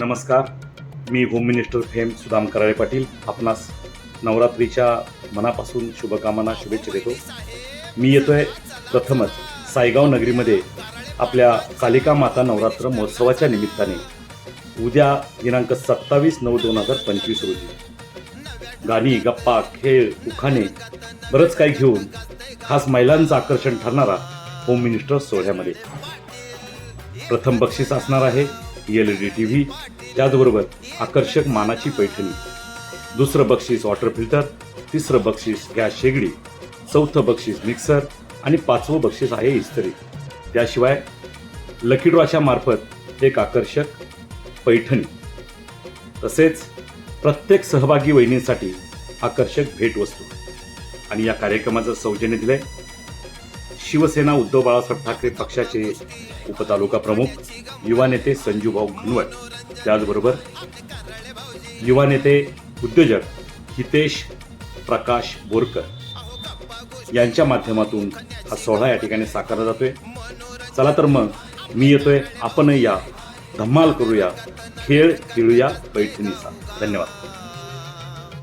नमस्कार मी home minister fame Sudam Karale Patil. आपणास नवरात्रीच्या मनापासून शुभकामना शुभेच्छा देतो. मी येतोय प्रथमच सायगाव नगरीमध्ये आपल्या कालिका माता नवरात्र महोत्सवाच्या निमित्ताने. उद्या दिनांक सत्तावीस नऊ दोन हजार पंचवीस रोजी. गाणी गप्पा खेळ उखाणे बरंच काही घेऊन खास महिलांचं आकर्षण ठरणारा होम मिनिस्टर सोहळ्यामध्ये. प्रथम बक्षीस असणार आहे. L E D T V त्याचबरोबर आकर्षक मानाची पैठणी. दुसरं बक्षीस वॉटर फिल्टर तिसरं बक्षीस गॅस शेगडी चौथं बक्षीस मिक्सर आणि पाचवं बक्षीस आहे इस्त्री. त्याशिवाय लकी ड्रॉच्या मार्फत एक आकर्षक पैठणी. तसेच प्रत्येक सहभागी वहिनींसाठी आकर्षक भेटवस्तू. आणि या कार्यक्रमाचं सौजन्य दिलंय शिवसेना उद्धव बाळासाहेब ठाकरे पक्षाचे उपतालुका प्रमुख युवा नेते संजूभाऊ घनवट. त्याचबरोबर युवा नेते उद्योजक हितेश प्रकाश बोरकर यांच्या माध्यमातून हा सोहळा या ठिकाणी साकारला जातोय. चला तर मग मी येतोय. आपणही या. धम्माल करूया. खेळ खेळूया. पैठणीचा. धन्यवाद.